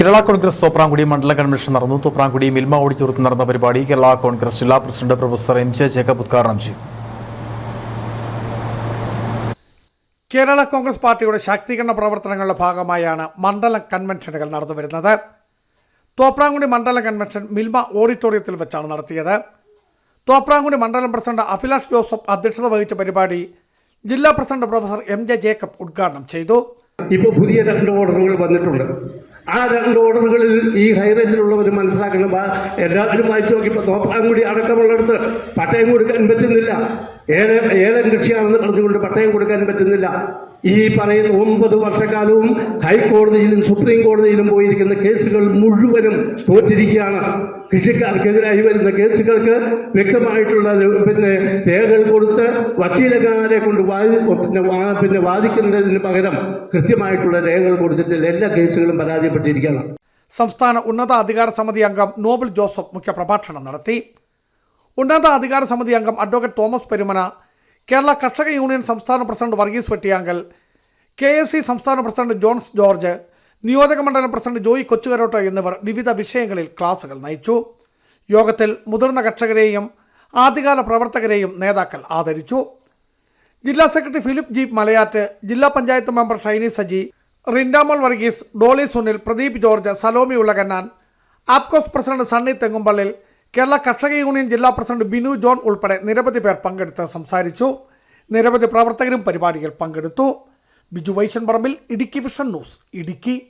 കേരള കോൺഗ്രസ് തോപ്രാംകുടി മണ്ഡലം കൺവെൻഷൻ നടന്നു. തോപ്രാംകുടി മിൽമ ഓഡിറ്റോറിയത്തിൽ നടന്ന പരിപാടി കേരള കോൺഗ്രസ് ജില്ലാ president professor M J Jacob ഉദ്ഘാടനം ചെയ്തു. കേരള കോൺഗ്രസ് പാർട്ടിയുടെ ശാക്തീകരണ പ്രവർത്തനങ്ങളുടെ ഭാഗമായാണ് മണ്ഡലം കൺവെൻഷനുകൾ നടന്നുവരുന്നത് തോപ്രാംകുടി മണ്ഡലം കൺവെൻഷൻ മിൽമ ഓഡിറ്റോറിയത്തിൽ വെച്ചാണ് നടത്തിയത്. തോപ്രാംകുടി മണ്ഡലം പ്രസിഡന്റ് അഭിലാഷ് ജോസഫ് അധ്യക്ഷത വഹിച്ച പരിപാടി ജില്ലാ president professor M J Jacob ഉദ്ഘാടനം ചെയ്തു. ഇപ്പോൾ പുതിയ രണ്ട് ഓർഡറുകൾ വന്നിട്ടുണ്ട്. ആ രണ്ട് ഓർഡറുകളിൽ ഈ ഹൈറേഞ്ചിലുള്ളവർ മനസ്സിലാക്കണം. എല്ലാത്തിനും വായിച്ചു നോക്കിയപ്പോൾ തോപ്പാൻകുടി അടക്കമുള്ളിടത്ത് പട്ടയം കൊടുക്കാൻ പറ്റുന്നില്ല. ഏത് ഏതൻ കക്ഷിയാണെന്ന് പറഞ്ഞുകൊണ്ട് പട്ടയം കൊടുക്കാൻ പറ്റുന്നില്ല. ഈ പറയുന്ന ഒമ്പത് വർഷക്കാലവും ഹൈക്കോടതിയിലും സുപ്രീം കോടതിയിലും പോയിരിക്കുന്ന കേസുകൾ മുഴുവനും തോറ്റിരിക്കുകയാണ്. കൃഷിക്കാർക്കെതിരായി വരുന്ന കേസുകൾക്ക് വ്യക്തമായിട്ടുള്ള പിന്നെ രേഖകൾ കൊടുത്ത് വക്കീലക്കാരെ കൊണ്ട് വാദി പിന്നെ പിന്നെ വാദിക്കുന്നതിന് പകരം കൃത്യമായിട്ടുള്ള രേഖകൾ കൊടുത്തിട്ട് എല്ലാ കേസുകളും പരാജയപ്പെട്ടിരിക്കുകയാണ്. സംസ്ഥാന ഉന്നത അധികാര സമിതി അംഗം നോബൽ ജോസഫ് മുഖ്യപ്രഭാഷണം നടത്തി. ഉന്നത അധികാര സമിതി അംഗം അഡ്വക്കേറ്റ് തോമസ് പെരുമന കേരള കർഷക യൂണിയൻ സംസ്ഥാന president Varghese Vettiyankal K S C സംസ്ഥാന പ്രസിഡന്റ് ജോൺസ് ജോർജ് നിയോജക മണ്ഡലം പ്രസിഡന്റ് ജോയി കൊച്ചുകരോട്ട എന്നിവർ വിവിധ വിഷയങ്ങളിൽ ക്ലാസുകൾ നയിച്ചു. യോഗത്തിൽ മുതിർന്ന കർഷകരെയും ആദ്യകാല പ്രവർത്തകരെയും നേതാക്കൾ ആദരിച്ചു. ജില്ലാ സെക്രട്ടറി ഫിലിപ്പ് ജി മലയാറ്റ് ജില്ലാ panchayat member Shiny Saji Rindamol Varghese Dolly Sunil Pradeep George Salomi Ullakannan APCOS president Sunny Thengumpallil Kerala Karshaka union ജില്ലാ പ്രസിഡന്റ് ബിനു ജോൺ ഉൾപ്പെടെ നിരവധി പേർ പങ്കെടുത്ത് സംസാരിച്ചു. നിരവധി പ്രവർത്തകരും പരിപാടിയിൽ പങ്കെടുത്തു. Biju Vaishan Parambil Idukki vision news Idukki.